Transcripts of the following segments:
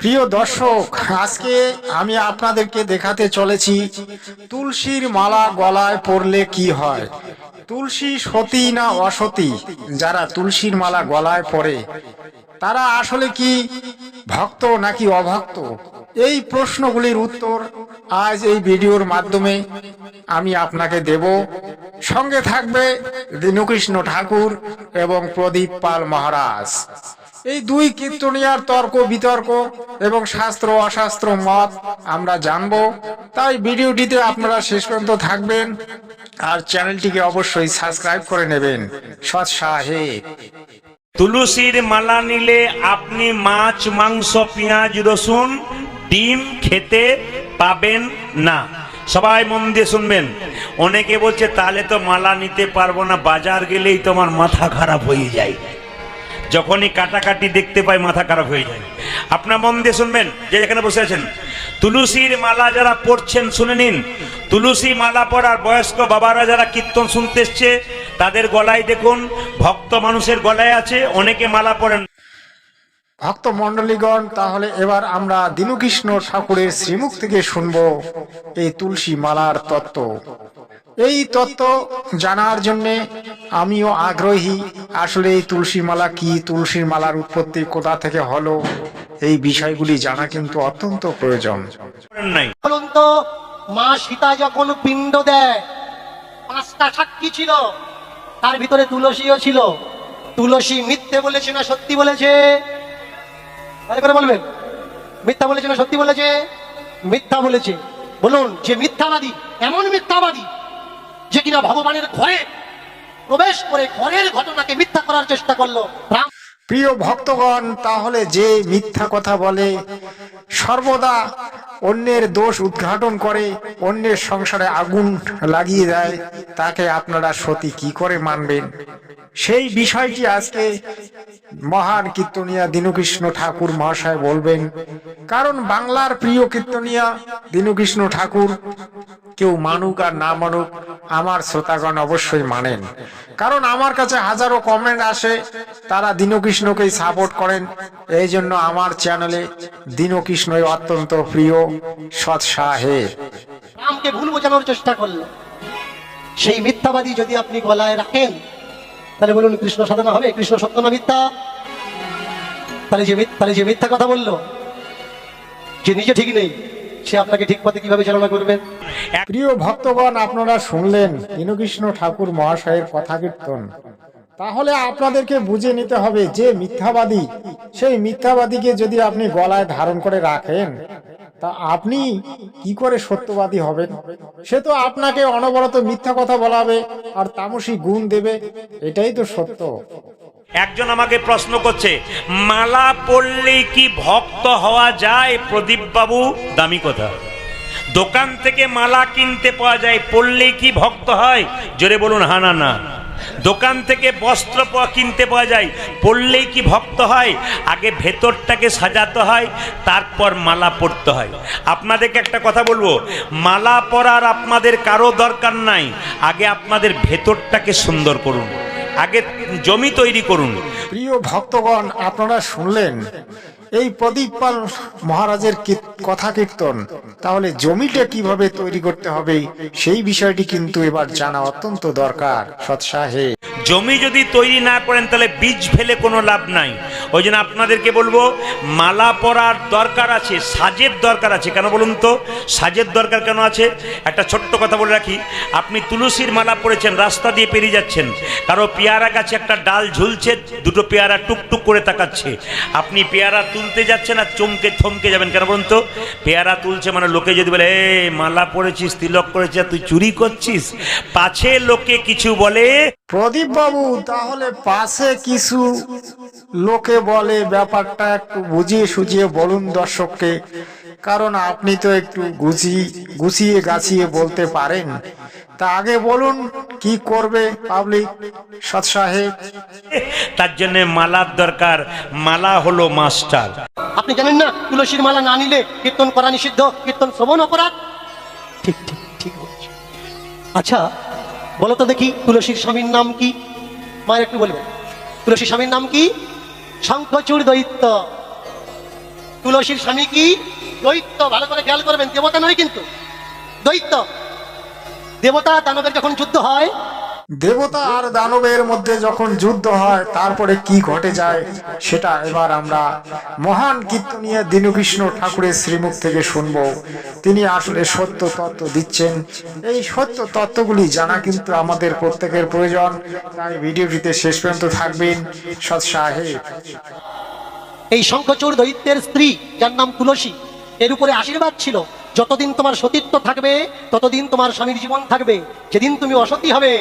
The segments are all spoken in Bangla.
প্রিয় দর্শক, আজকে আমি আপনাদেরকে দেখাতে চলেছি তুলসীর মালা গলায় পরলে কি হয়? তুলসী সতী না অসতী? যারা তুলসীর মালা গলায় পরে, তারা আসলে কি ভক্ত নাকি অভক্ত? এই প্রশ্নগুলির উত্তর আজ এই ভিডিওর মাধ্যমে আমি আপনাকে দেব। সঙ্গে থাকবে দীনকৃষ্ণ ঠাকুর এবং প্রদীপ পাল মহারাজ। এই দুই কীর্তনিয়ার তর্ক, বিতর্ক এবং শাস্ত্র, অশাস্ত্র, মত আমরা জানব। তাই ভিডিওটিতে আপনারা শেষ পর্যন্ত থাকবেন আর চ্যানেলটিকে অবশ্যই সাবস্ক্রাইব করে নেবেন। সৎ সাহেব তুলসীর মালা নিলে আপনি মাছ, মাংস, পেঁয়াজ, রসুন, ডিম খেতে পাবেন না। সবাই মন দিয়ে শুনবেন। অনেকে বলছে, তাহলে তো মালা নিতে পারব না, বাজার গেলেই তোমার মাথা খারাপ হয়ে যায়। যখনই কাটাকাটি দেখতে পাই, মাথা খারাপ হয়ে যায়। আপনার মন দিয়ে শুনবেন, যে এখানে বসে আছেন। তুলসীর মালা যারা পড়ছেন, শুনে নিন। তুলসী মালা পড়ার বয়স্ক বাবারা যারা কীর্তন শুনতে এসছে, তাদের গলায় দেখুন, ভক্ত মানুষের গলায় আছে, অনেকে মালা পড়েন ভক্ত মণ্ডলীগণ তাহলে এবার আমরা দীনকৃষ্ণ ঠাকুরের শ্রীমুখ থেকে শুনব এই তুলসী মালার তত্ত্ব। এই তত্ত্ব জানার জন্যে আমিও আগ্রহী। আসলে এই তুলসী মালা কি? তুলসীর মালার উৎপত্তি কোথা থেকে হলো? এই বিষয়গুলি জানা কিন্তু অত্যন্ত প্রয়োজন। নাই। বলুন তো মা সীতা যখন পিণ্ড দেয় পাঁচটা সাক্ষী ছিল তার ভিতরে তুলসীও ছিল। তুলসী মিথ্যে বলেছে না সত্যি বলেছে? করে বলবেন। মিথ্যা বলেছে না সত্যি বলেছে? মিথ্যা বলেছে। বলুন যে মিথ্যাবাদী এমন মিথ্যাবাদী যে কিনা ভগবানের ঘরে প্রবেশ করে ঘরের ঘটনাকে মিথ্যা করার চেষ্টা করল, রাম প্রিয় ভক্তগণ, তাহলে যে মিথ্যা কথা বলে, সর্বদা অন্যের দোষ উদ্ঘাটন করে, অন্যের সংসারে আগুন লাগিয়ে দেয়, তাকে আপনারা সতী কি করে মানবেন? সেই বিষয়টি আজকে মহান কীর্তনিয়া দীনকৃষ্ণ ঠাকুর মহাশয় বলবেন, কারণ বাংলার প্রিয় কীর্তনিয়া দীনকৃষ্ণ ঠাকুর কেউ মানুক আর না মানুক, আমার শ্রোতাগণ অবশ্যই মানেন। কারণ আমার কাছে হাজারো কমেন্ট আসে, তারা দীনকৃষ্ণকেই সাপোর্ট করেন এই জন্য আমার চ্যানেলে দীনকৃষ্ণই অত্যন্ত প্রিয়। রামকে ভুল বোঝানোর চেষ্টা করল। সেই মিথ্যাবাদী যদি আপনি গলায় রাখেন তাহলে বলুন কৃষ্ণ সাধনা হবে কৃষ্ণ সত্য না মিথ্যা? তাহলে যে তাহলে যে মিথ্যা কথা বলল যে নিজে ঠিক নেই সে আপনাকে ঠিক পথে কীভাবে চালনা করবেন প্রিয় ভক্তগণ আপনারা শুনলেন দীনকৃষ্ণ ঠাকুর মহাশয়ের কথা কীর্তন। তাহলে আপনাদেরকে বুঝে নিতে হবে যে মিথ্যাবাদী সেই মিথ্যাবাদীকে যদি আপনি গলায় ধারণ করে রাখেন তা আপনি কি করে সত্যবাদী হবেন? সে তো আপনাকে অনবরত মিথ্যা কথা বলাবে আর তামসী গুণ দেবে, এটাই তো সত্য। একজন আমাকে প্রশ্ন করছে, মালা পড়লেই কি ভক্ত হওয়া যায় প্রদীপ বাবু দামি কথা। দোকান থেকে মালা কিনতে পাওয়া যায় পড়লেই কি ভক্ত হয়? জোরে বলুন, হা না না। দোকান থেকে বস্ত্র কিনতে পাওয়া যায়। পড়লেই কি ভক্ত হয়? আগে ভেতরটাকে সাজাতে হয়, তারপর মালা পড়তে হয়। আপনাদেরকে একটা কথা বলব, মালা পরার আপনাদের কারও দরকার নাই। আগে আপনাদের ভেতরটাকে সুন্দর করুন। আগে জমি তৈরি করুন। প্রিয় ভক্তগণ, আপনারা শুনলেন এই প্রদীপ পাল মহারাজের কথা কীর্তন? তাহলে জমিটা কীভাবে তৈরি করতে হবে? সেই বিষয়টি কিন্তু এবার জানা অত্যন্ত দরকার সৎসাহে জমি যদি তৈরি না করেন, তাহলে বীজ ফেলে কোনো লাভ নাই। ওই জন্য আপনাদেরকে বলব, মালা পরার দরকার আছে, সাজের দরকার আছে। কেন বলুন তো? সাজের দরকার কেন আছে? একটা ছোট্ট কথা বলে রাখি, আপনি তুলসীর মালা পরেছেন, রাস্তা দিয়ে পেরিয়ে যাচ্ছেন। কারও পেয়ারা গাছে একটা ডাল ঝুলছে, দুটো পেয়ারা টুকটুক করে তাকাচ্ছে। আপনি পেয়ারা তুলতে যাচ্ছেন আর চমকে থমকে যাবেন। কেন বলুন তো? পেয়ারা তুলছে মানে লোকে যদি বলে, এ, মালা পরেছিস, তিলক করেছিস তুই চুরি করছিস? পাছে লোকে কিছু বলে প্রদীপ বাবু তাহলে পাশে কিছু লোকে বলে ব্যাপারটা একটু বুঝিয়ে সুঝিয়ে বলুন দর্শককে কারণ আপনি তো একটু গুছিয়ে গুছিয়ে গাছিয়ে বলতে পারেন। তা আগে বলুন কি করবে পাবলিক সৎ সাহেব? তার জন্য মালার দরকার মালা হলো মাস্টার। আপনি জানেন না তুলসীর মালা না নিলে কীর্তন করা নিষিদ্ধ কীর্তন শ্রবণ অপরাধ? ঠিক ঠিক ঠিক আচ্ছা বলো তো দেখি তুলসীর স্বামীর নাম কি? মায়ের একটু বলবে। তুলসীর স্বামীর নাম কি? শঙ্খচূড় দৈত্য। তুলসীর স্বামী কি? দৈত্য। ভালো করে খেয়াল করবেন, দেবতা নয় কিন্তু। দৈত্য। দেবতা দানবের যখন যুদ্ধ হয় দেবতা আর দানবের মধ্যে যখন যুদ্ধ হয়, তারপরে কি ঘটে যায়, সেটা এবার আমরা মহান কীর্তনীয় দীনকৃষ্ণ ঠাকুরের শ্রীমুখ থেকে শুনব। তিনি আসলে সত্য তত্ত্ব দিচ্ছেন। এই সত্য তত্ত্বগুলি জানা কিন্তু আমাদের প্রত্যেকের প্রয়োজন। তাই ভিডিওটিতে শেষ পর্যন্ত থাকবেন। সৎ সাহেব এই শঙ্খচূড় দৈত্যের স্ত্রী, যার নাম তুলসী, এর উপরে আশীর্বাদ ছিল। যতদিন তোমার সতীত্ব থাকবে, ততদিন তোমার স্বামীর জীবন থাকবে। যেদিন তুমি অসতী হবে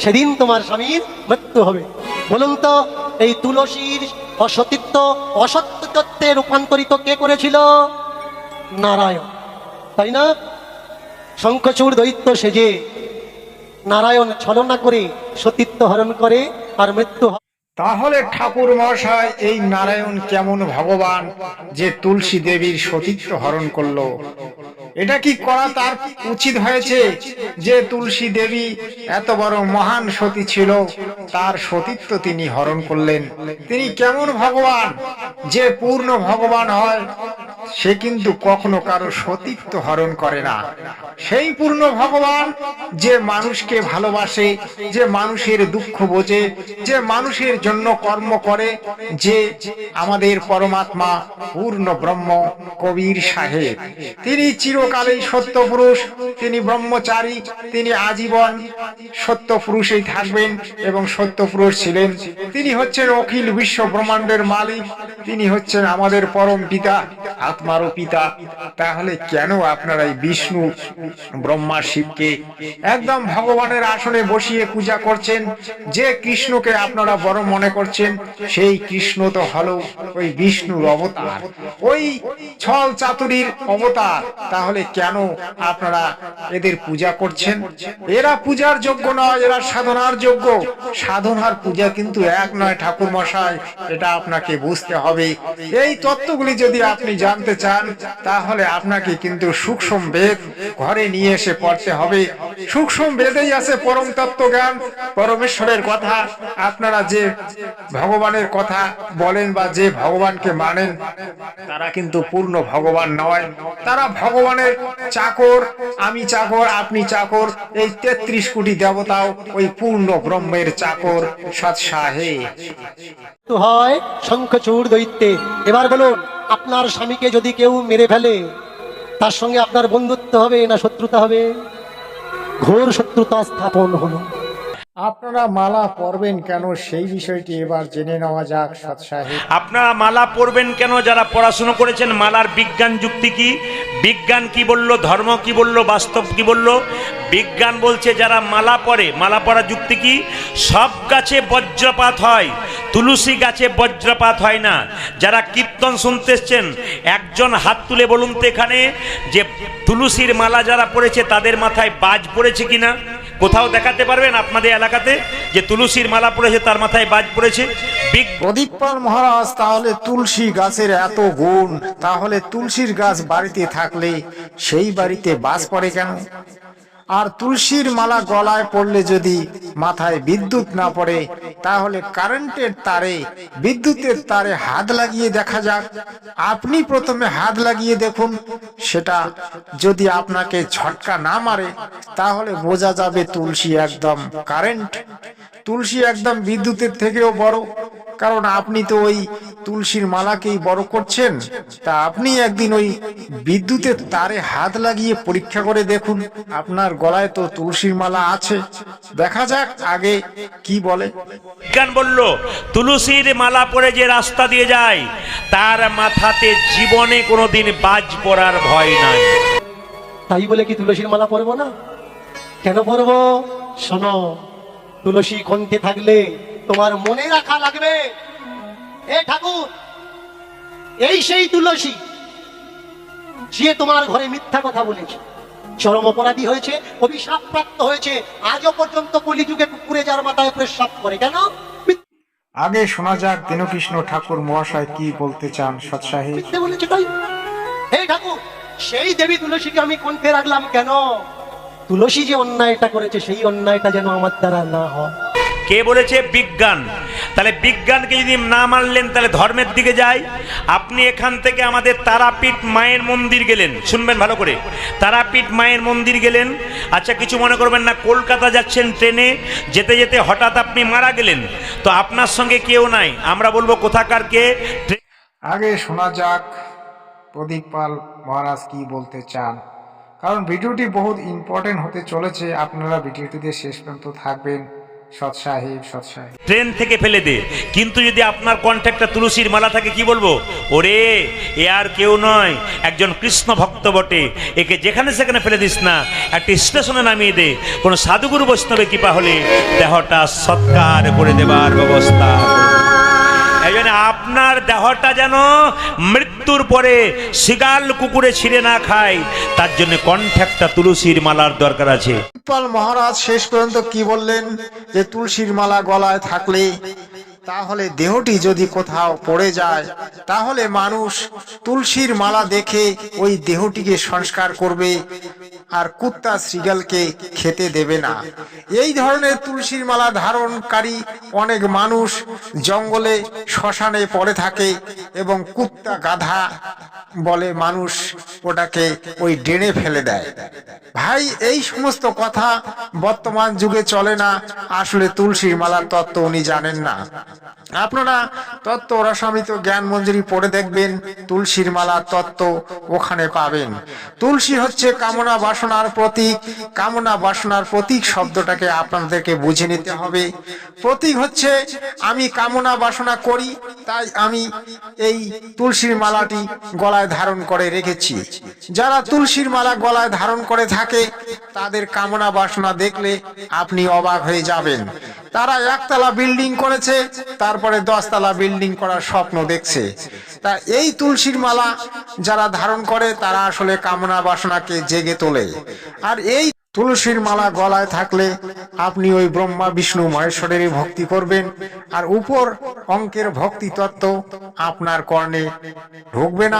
সেদিন তোমার স্বামীর মৃত্যু হবে। বলুন তো, এই তুলসীর অসতীত্ব অসত্যত্বে রূপান্তরিত কে করেছিল? নারায়ণ। তাই না? শঙ্খচূড় দৈত্য সেজে নারায়ণ ছলনা করে সতীত্ব হরণ করে, আর মৃত্যু হয় তাহলে ঠাকুর মহাশয় এই নারায়ণ কেমন ভগবান যে তুলসী দেবীর সতীত্ব হরণ করল? এটা কি করা তার উচিত হয়েছে যে তুলসী দেবী এত বড় মহান সতী ছিল, তার সতীত্ব তিনি হরণ করলেন? তিনি কেমন ভগবান যে পূর্ণ ভগবান হয়? সে কিন্তু কখনো কারও সতীত্ব হরণ করে না। সেই পূর্ণ ভগবান যে মানুষকে ভালোবাসে, যে মানুষের দুঃখ বোঝে, যে মানুষের জন্য কর্ম করে, যে আমাদের পরমাত্মা পূর্ণ ব্রহ্ম কবির সাহেব। তিনি চিরকালেই সত্য পুরুষ তিনি ব্রহ্মচারী, তিনি আজীবন সত্য পুরুষেই থাকবেন এবং সত্য পুরুষ ছিলেন। তিনি হচ্ছেন অখিল বিশ্ব ব্রহ্মাণ্ডের মালিক, তিনি হচ্ছেন আমাদের পরম পিতা। আত্মারও পিতা। তাহলে কেন আপনারা এই বিষ্ণু ব্রহ্মা শিবকে একদম ভগবানের আসনে বসিয়ে পূজা করছেন? যে কৃষ্ণকে আপনারা বড় মনে করছেন, সেই কৃষ্ণ তো হলো ওই বিষ্ণুর অবতার। ওই ছল চাতুরীর অবতার। তাহলে কেন আপনারা এদের পূজা করছেন? এরা পূজার যোগ্য নয়, এরা সাধনার যোগ্য। সাধনার পূজা কিন্তু এক নয় ঠাকুর মশাই এটা আপনাকে বুঝতে হবে। এই তত্ত্বগুলি যদি আপনি জানতে চান, তাহলে আপনাকে কিন্তু সূক্ষ্ম বেদ ঘরে নিয়ে এসে পড়তে হবে। সূক্ষ্ম বেদেই আছে পরম তত্ত্ব জ্ঞান, পরমেশ্বরের কথা। আপনারা যে ভগবানের কথা বলেন বা যে ভগবানকে মানেন, তারা কিন্তু পূর্ণ ভগবান নয়। তারা ভগবানের চাকর, আমি চাকর, আপনি চাকর, এই তেত্রিশ কোটি দেবতাও ওই পূর্ণ ব্রহ্মের চাকর, সৎসাহে। হয় শঙ্খচূড় দৈত্যে। এবার বলুন আপনার স্বামীকে যদি কেউ মেরে ফেলে, তার সঙ্গে আপনার বন্ধুত্ব হবে না শত্রুতা হবে? ঘোর শত্রুতা স্থাপন হলো। আপনারা মালা পরবেন কেন? সেই বিষয়টি এবার জেনে নেওয়া যাক সৎসাহে আপনারা মালা পরবেন কেন? যারা পড়াশুনো করেছেন, মালার বিজ্ঞান যুক্তি কি? বিজ্ঞান কি বলল? ধর্ম কি বলল? বাস্তব কি বলল? বিজ্ঞান বলছে যারা মালা পরে, মালা পরা যুক্তি কি? সব গাছে বজ্রপাত হয়, তুলসী গাছে বজ্রপাত হয় না। যারা কীর্তন শুনতে এসছেন, একজন হাত তুলে বলুন তো এখানে, যে তুলসীর মালা যারা পড়েছে তাদের মাথায় বাজ পড়েছে কিনা? কোথাও দেখাতে পারবেন আপনাদের এলাকাতে? যে তুলসীর মালা পড়েছে, তার মাথায় বাজ পড়েছে। প্রদীপপাল মহারাজ, তাহলে তুলসী গাছের এত গুণ, তাহলে তুলসীর গাছ বাড়িতে থাকলে সেই বাড়িতে বাস পড়ে কেন? আর তুলসীর মালা গলায় পড়লে যদি মাথায় বিদ্যুৎ না পড়ে, তাহলে কারেন্টের তারে, বিদ্যুতের তারে হাত লাগিয়ে দেখা যাক। আপনি প্রথমে হাত লাগিয়ে দেখুন, সেটা যদি আপনাকে ঝটকা না মারে, তাহলে বোঝা যাবে তুলসী একদম কারেন্ট। তুলসী একদম বিদ্যুতের থেকেও বড়। কারণ আপনি তো ওই তুলসীর মালাকেই বড় করছেন। তা আপনি একদিন ওই বিদ্যুতের তারে হাত লাগিয়ে পরীক্ষা করে দেখুন আপনার গলায় তো তুলসীর মালা আছে। দেখা যাক আগে কি বলে। বিজ্ঞান বলল তুলসীর মালা পরে যে রাস্তা দিয়ে যায় তার মাথাতে জীবনে কোনোদিন বাজ পড়ার ভয় নাই। তাই বলে কি তুলসীর মালা পরবো না? কেন পরবো? শোনো তুলসী কণ্ঠে থাকলে তোমার মনে রাখা লাগবে। এ ঠাকুর এই সেই তুলসী যে তোমার ঘরে মিথ্যা কথা বলেছে। চরম অপরাধী হয়েছে অভিশাপ প্রাপ্ত হয়েছে আজও পর্যন্ত কলিযুগে কুকুরে যার মাথায় প্রস্রাব করে কেন? আগে শোনা যাক দীনকৃষ্ণ ঠাকুর মহাশয় কি বলতে চান সৎসাহে বলেছে তাই। হে ঠাকুর সেই দেবী তুলসীকে আমি কণ্ঠে রাখলাম কেন? তুলসী যে অন্যায়টা করেছে সেই অন্যায়টা যেন আমার দ্বারা না হয়। কে বলেছে? বিজ্ঞান। তাহলে বিজ্ঞানকে যদি না মানলেন, তাহলে ধর্মের দিকে যাই। আপনি এখান থেকে আমাদের তারাপীঠ মায়ের মন্দির গেলেন। শুনবেন ভালো করে। তারাপীঠ মায়ের মন্দির গেলেন। আচ্ছা কিছু মনে করবেন না, কলকাতা যাচ্ছেন ট্রেনে। যেতে যেতে হঠাৎ আপনি মারা গেলেন। তো আপনার সঙ্গে কেউ নাই। আমরা বলব, কোথাকার কে? আগে শোনা যাক, প্রদীপ পাল মহারাজ কি বলতে চান। কারণ ভিডিওটি বহুত ইম্পর্টেন্ট হতে চলেছে। আপনারা ভিডিওটিতে শেষ পর্যন্ত থাকবেন। ট্রেন থেকে ফেলে দে। কিন্তু যদি আপনার কন্ট্যাক্টটা তুলসীর মালা থাকে, কি বলব? ওরে, এ আর কেউ নয়। একজন কৃষ্ণ ভক্ত বটে। একে যেখানে সেখানে ফেলে দিস না। একটি স্টেশনে নামিয়ে দে। কোনো সাধুগুরু বৈষ্ণবে কৃপা হলে দেহটা সৎকার করে দেবার ব্যবস্থা। আপনার দেহটা যেন মৃত্যুর পরে শিগাল কুকুরে ছিঁড়ে না খায়, তার জন্য কন্ট্যাক্টটা তুলসীর মালার দরকার আছে। মহারাজ শেষ পর্যন্ত কি বললেন? যে তুলসীর মালা গলায় থাকলে তাহলে দেহটি যদি কোথাও পড়ে যায়, তাহলে মানুষ তুলসীর মালা দেখে ওই দেহটিকে সংস্কার করবে আর কুত্তা শ্রীগালকে খেতে দেবে না। এই ধরনের তুলসীর মালা ধারণকারী অনেক মানুষ জঙ্গলে শ্মশানে পড়ে থাকে এবং কুত্তা গাধা বলে মানুষ ওটাকে ওই ডেনে ফেলে দেয়। ভাই, এই সমস্ত কথা বর্তমান যুগে চলে না, আসলে তুলসীর মালার তত্ত্ব উনি জানেন না। আপনারা তত্ত্ব রসামিত জ্ঞান মঞ্জুরি পড়ে দেখবেন, তুলসীর মালার তত্ত্ব ওখানে পাবেন। তুলসী হচ্ছে কামনা বাসনার প্রতীক। কামনা বাসনার প্রতীক শব্দটাকে আপনাদেরকে বুঝে নিতে হবে। প্রতীক হচ্ছে, আমি কামনা বাসনা করি, তাই আমি এই তুলসীর মালাটি গলায় ধারণ করে রেখেছি। যারা তুলসীর মালা গলায় ধারণ করে থাকে, তাদের কামনা বাসনা দেখলে আপনি অবাক হয়ে যাবেন। তারা একতলা বিল্ডিং করেছে, তারপরে দশতলা বিল্ডিং করার স্বপ্ন দেখছে। তা এই তুলসীর মালা যারা ধারণ করে, তারা আসলে কামনা বাসনাকে জেগে তোলে। আর এই তুলসীর মালা গলায় থাকলে আপনি ওই ব্রহ্মা, বিষ্ণু, মহেশ্বরেরই ভক্তি করবেন, আর উপর অঙ্কের ভক্তি তত্ত্ব আপনার কর্ণে ঢুকবে না।